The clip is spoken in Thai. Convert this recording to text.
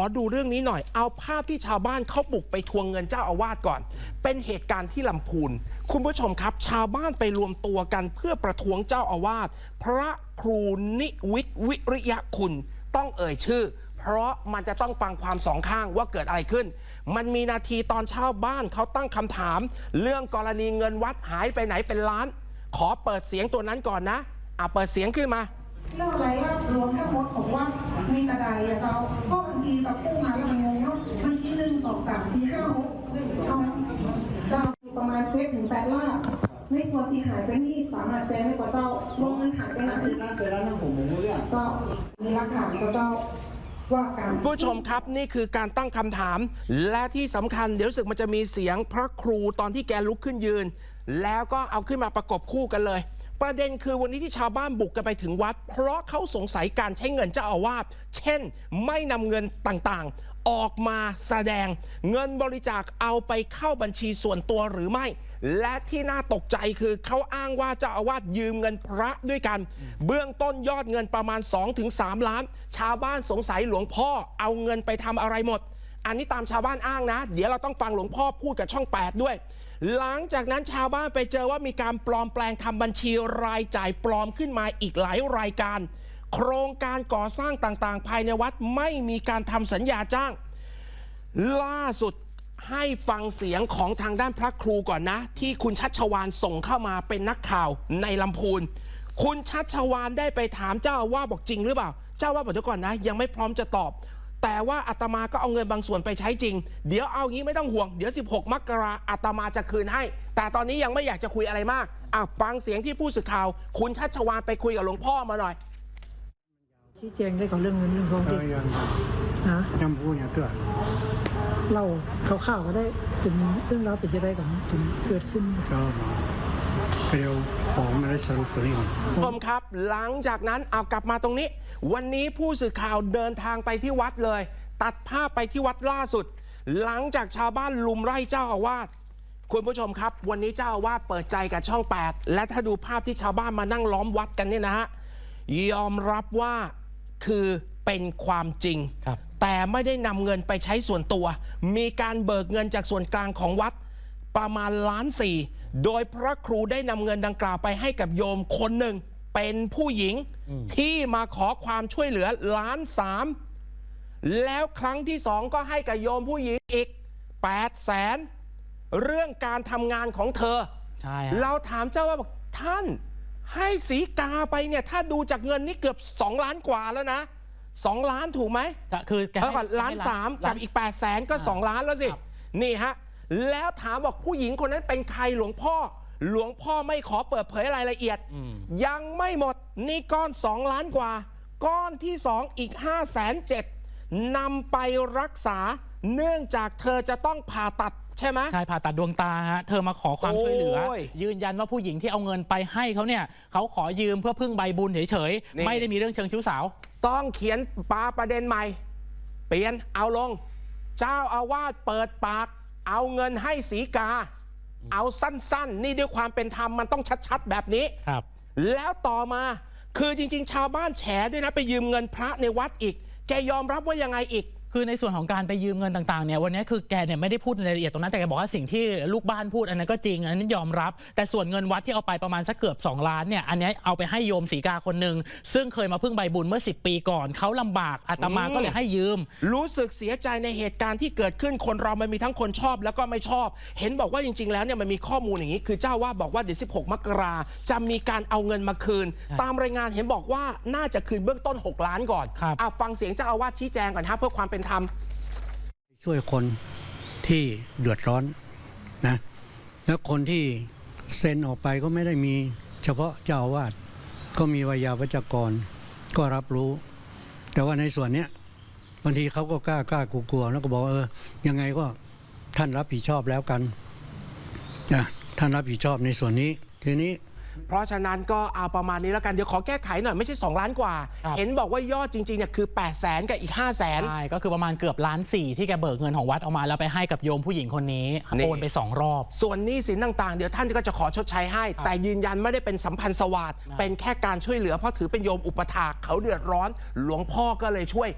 อดูเรื่องนี้หน่อย เอาภาพที่ชาวบ้านเขาบุกไปทวงเงินเจ้าอาวาสก่อน เป็นเหตุการณ์ที่ลำพูน คุณผู้ชมครับ ชาวบ้านไปรวมตัวกันเพื่อประท้วงเจ้าอาวาสพระครูนิวิทย์วิริยคุณต้องเอ่ยชื่อ เพราะมันจะต้องฟังความสองข้างว่าเกิดอะไรขึ้น มันมีนาทีตอนชาวบ้านเขาตั้งคำถาม เรื่องกรณีเงินวัดหายไปไหนเป็นล้าน ขอเปิดเสียงตัวนั้นก่อนนะอะเปิดเสียงขึ้นมาเรื่องรายรับรวมทั้งหมดของวัด มีแต่ใดอะเจ้าเพราะบางทีแบบกู้มาแล้วมันงงเนาะบัญชีหนึ่งสองสามสี่ห้าหกเอาเราประมาณเจ็ดถึงแปดล้านในส่วนที่หายไปนี่สามารถแจ้งได้กับเจ้าวงเงินหายไปไหนที่นั่นไปแล้วนะผมผมรู้เรื่องเจ้ามีหลักฐานกับเจ้าว่าผู้ชมครับนี่คือการตั้งคำถาม และที่สำคัญเดี๋ยวรู้สึกมันจะมีเสียงพระครูตอนที่แกลุกขึ้นยืน แล้วก็เอาขึ้นมาประกบคู่กันเลย ประเด็นคือวันนี้ที่ชาวบ้านบุกกันไปถึงวัด เพราะเขาสงสัยการใช้เงินเจ้าอาวาสเช่น ไม่นำเงินต่างๆ ออกมาแสดง เงินบริจาคเอาไปเข้าบัญชีส่วนตัวหรือไม่ และที่น่าตกใจคือเขาอ้างว่าเจ้าอาวาสยืมเงินพระด้วยกัน เบื้องต้นยอดเงินประมาณ 2-3 ล้าน ชาวบ้านสงสัยหลวงพ่อเอาเงินไปทำอะไรหมด อันนี้ตามชาวบ้านอ้างนะ เดี๋ยวเราต้องฟังหลวงพ่อพูดกับช่อง 8 ด้วย หลังจากนั้นชาวบ้านไปเจอว่ามีการปลอมแปลงทำบัญชีรายจ่ายปลอมขึ้นมาอีกหลายรายการ โครงการก่อสร้างต่างๆ ภายในวัดไม่มีการทำสัญญาจ้าง ล่าสุดให้ฟังเสียงของทางด้านพระครูก่อนนะ ที่คุณชัชวานส่งเข้ามาเป็นนักข่าวในลำพูน คุณชัชวานได้ไปถามเจ้าอาวาบอกจริงหรือเปล่า เจ้าอาวาบอกเดี๋ยวก่อนนะ ยังไม่พร้อมจะตอบ แต่ว่าอาตมาก็เอาเงินบางส่วนไปใช้จริง เดี๋ยวเอางี้ไม่ต้องห่วง เดี๋ยว 16 มกราอาตมาจะคืนให้ แต่ตอนนี้ยังไม่อยากจะคุยอะไรมากอะฟังเสียงที่ผู้สื่อข่าว คุณชัชวานไปคุยกับหลวงพ่อมาหน่อย ชี้แจงได้กับเรื่องเงินเรื่องทองเอที่อยังฮะยังพูดอย่างเกิดเล่าคร่าวๆก็ได้เป็นเรื่องราวเป็นจะได้กันถึงเกิดขึ้น ก็ มาเร็วของไม่ได้สรุปตัวนี้ก่อนผู้ชมครับ หลังจากนั้นเอากลับมาตรงนี้ วันนี้ผู้สื่อข่าวเดินทางไปที่วัดเลย ตัดภาพไปที่วัดล่าสุด หลังจากชาวบ้านลุมไล่เจ้าอาวาสคุณผู้ชมครับ วันนี้เจ้าอาวาสเปิดใจกับช่อง 8 และถ้าดูภาพที่ชาวบ้านมานั่งล้อมวัดกันเนี่ยนะฮะยอมรับว่าคือเป็นความจริงครับแต่ไม่ได้นำเงินไปใช้ส่วนตัว มีการเบิกเงินจากส่วนกลางของวัดประมาณล้านสี่ โดยพระครูได้นำเงินดังกล่าวไปให้กับโยมคนหนึ่ง เป็นผู้หญิงที่มาขอความช่วยเหลือล้านสามแล้วครั้งที่สองก็ให้กับโยมผู้หญิงอีก8 0 0แสนเรื่องการทำงานของเธอ ใช่ฮะเราถามเจ้าว่าบอกท่าน ให้สีกาไปเนี่ย ถ้าดูจากเงินนี่เกือบ 2 ล้านกว่าแล้วนะ 2 ล้านถูกไหมจะคือแกเออให้ก่อนล้านให้สามกับอีก8ปดแสนก็อ่า2ล้านแล้วสิครับนี่ฮะ แล้วถามบอกผู้หญิงคนนั้นเป็นใครหลวงพ่อ หลวงพ่อไม่ขอเปิดเผยรายละเอียดอืมยังไม่หมดนี่ก้อน 2 ล้านกว่า ก้อนที่ 2 อีก 5 7 0 0 0นำไปรักษาเนื่องจากเธอจะต้องผ่าตัดใช่ไหมใช่ผ่าตัดดวงตาฮะเธอมาขอความช่วยเหลือโอ้ยยืนยันว่าผู้หญิงที่เอาเงินไปให้เขาเนี่ยเขาขอยืมเพื่อพึ่งใบบุญเฉยนี่ๆไม่ได้มีเรื่องเชิงชู้สาว ต้องเขียนปาประเด็นใหม่ เปลี่ยนเอาลง เจ้าอาวาสเปิดปาก เอาเงินให้สีกา เอาสั้นๆ นี่ด้วยความเป็นธรรมมันต้องชัดๆ แบบนี้ ครับ แล้วต่อมาคือจริง ๆ ชาวบ้านแฉด้วยนะไปยืมเงินพระในวัดอีก แกยอมรับว่ายังไงอีก คือในส่วนของการไปยืมเงินต่างๆเนี่ยวันนี้คือแกเนี่ยไม่ได้พูดในรายละเอียดตรงนั้นแต่แกบอกว่าสิ่งที่ลูกบ้านพูดอันนั้นก็จริงอันนั้นยอมรับ แต่ส่วนเงินวัดที่เอาไปประมาณสักเกือบ 2 ล้านเนี่ยอันนี้เอาไปให้โยมศรีกาคนหนึ่งซึ่งเคยมาพึ่งใบบุญเมื่อ 10 ปีก่อนเขาลำบากอาตมาก็เลยให้ยืม รู้สึกเสียใจในเหตุการณ์ที่เกิดขึ้นคนเรามันมีทั้งคนชอบแล้วก็ไม่ชอบ เห็นบอกว่าจริง ๆ แล้วเนี่ยมันมีข้อมูลอย่างนี้ คือเจ้าว่าบอกว่าเดี๋ยว16 มกราจะมีการเอาเงินมาคืน ตามรายงานเห็นบอกว่าน่าจะคืนเบื้องต้น 6 ล้านก่อนครับอะฟังเสียงเจ้าอาวาสชี้แจงก่อนฮะเพื่อความเป็นธรรม ช่วยคนที่เดือดร้อนนะแล้วคนที่เซ็นออกไปก็ไม่ได้มีเฉพาะเจ้าอาวาสก็มีวิยาวัจกรก็รับรู้ แต่ว่าในส่วนเนี้ยบางทีเขาก็กล้ากล้ากลัวๆแล้วก็บอกเออยังไงก็ท่านรับผิดชอบแล้วกันนะท่านรับผิดชอบในส่วนนี้ ทีนี้ เพราะฉะนั้นก็เอาประมาณนี้แล้วกัน เดี๋ยวขอแก้ไขหน่อย ไม่ใช่ 2 ล้านกว่า ครับ เห็นบอกว่ายอดจริงๆเนี่ยคือ 8 0 0แสนกับอีก 5 0 0แสน ใช่ก็คือประมาณเกือบล้านสี่ที่แกเบิกเงินของวัดออกมาแล้วไปให้กับโยมผู้หญิงคนนี้นี่ โอนไปสองรอบ ส่วนหนี้สินต่างๆ เดี๋ยวท่านก็จะขอชดใช้ให้ ครับแต่ยืนยันไม่ได้เป็นสัมพันธ์สวัสดิ์นะเป็นแค่การช่วยเหลือเพราะถือเป็นโยมอุปถากเขาเดือดร้อน หลวงพ่อก็เลยช่วย